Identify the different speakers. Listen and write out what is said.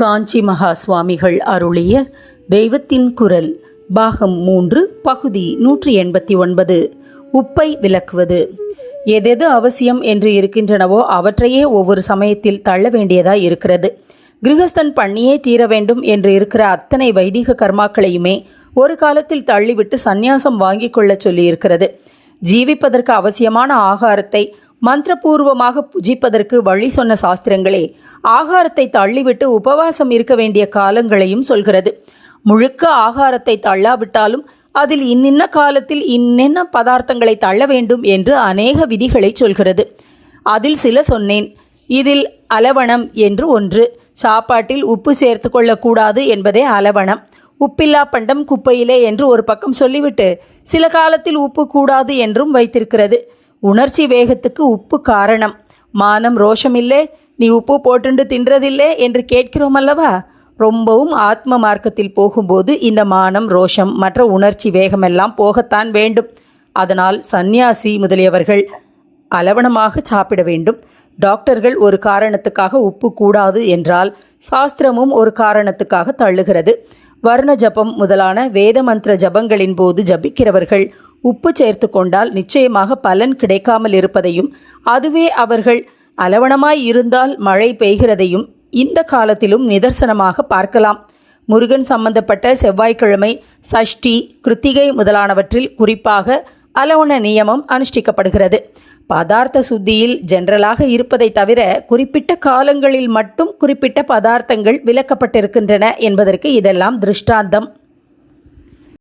Speaker 1: காஞ்சி மகா சுவாமிகள் அருளிய தெய்வத்தின் குரல் பாகம் மூன்று பகுதி நூற்றி எண்பத்தி ஒன்பது. உப்பை விளக்குவது. எதெது அவசியம் என்று இருக்கின்றனவோ அவற்றையே ஒவ்வொரு சமயத்தில் தள்ள வேண்டியதாய் இருக்கிறது. கிரகஸ்தன் பண்ணியே தீர வேண்டும் என்று இருக்கிற அத்தனை வைதிக கர்மாக்களையுமே ஒரு காலத்தில் தள்ளிவிட்டு சந்நியாசம் வாங்கிக் கொள்ளச் சொல்லியிருக்கிறது. ஜீவிப்பதற்கு அவசியமான ஆகாரத்தை மந்திரபூர்வமாக புஜிப்பதற்கு வழி சொன்ன சாஸ்திரங்களே ஆகாரத்தை தள்ளிவிட்டு உபவாசம் இருக்க வேண்டிய காலங்களையும் சொல்கிறது. முழுக்க ஆகாரத்தை தள்ளாவிட்டாலும் அதில் இன்னின்ன காலத்தில் இன்னென்ன பதார்த்தங்களை தள்ள வேண்டும் என்று அநேக விதிகளை சொல்கிறது. அதில் சில சொன்னேன். இதில் அலவணம் என்று ஒன்று. சாப்பாட்டில் உப்பு சேர்த்து கொள்ளக்கூடாது என்பதே அலவணம். உப்பில்லா பண்டம் குப்பையிலே என்று ஒரு பக்கம் சொல்லிவிட்டு சில காலத்தில் உப்பு கூடாது என்றும் வைத்திருக்கிறது. உணர்ச்சி வேகத்துக்கு உப்பு காரணம். மானம் ரோஷமில்லே நீ உப்பு போட்டுண்டு தின்றதில்லே என்று கேட்கிறோம் அல்லவா ரொம்பவும் ஆத்ம மார்க்கத்தில் போகும்போது இந்த மானம் ரோஷம் மற்ற உணர்ச்சி வேகமெல்லாம் போகத்தான் வேண்டும். அதனால் சந்நியாசி முதலியவர்கள் அலவணமாக சாப்பிட வேண்டும். டாக்டர்கள் ஒரு காரணத்துக்காக உப்பு கூடாது என்றால் சாஸ்திரமும் ஒரு காரணத்துக்காக தள்ளுகிறது. வர்ண ஜபம் முதலான வேத மந்திர ஜபங்களின் போது ஜபிக்கிறவர்கள் உப்பு சேர்த்து கொண்டால் நிச்சயமாக பலன் கிடைக்காமல் இருப்பதையும் அதுவே அவர்கள் அலவணமாய் இருந்தால் மழை பெய்கிறதையும் இந்த காலத்திலும் நிதர்சனமாக பார்க்கலாம். முருகன் சம்பந்தப்பட்ட செவ்வாய்க்கிழமை சஷ்டி கிருத்திகை முதலானவற்றில் குறிப்பாக அலவண நியமம் அனுஷ்டிக்கப்படுகிறது. பதார்த்த சுத்தியில் ஜெனரலாக இருப்பதை தவிர குறிப்பிட்ட காலங்களில் மட்டும் குறிப்பிட்ட பதார்த்தங்கள் விலக்கப்பட்டிருக்கின்றன என்பதற்கு இதெல்லாம் திருஷ்டாந்தம்.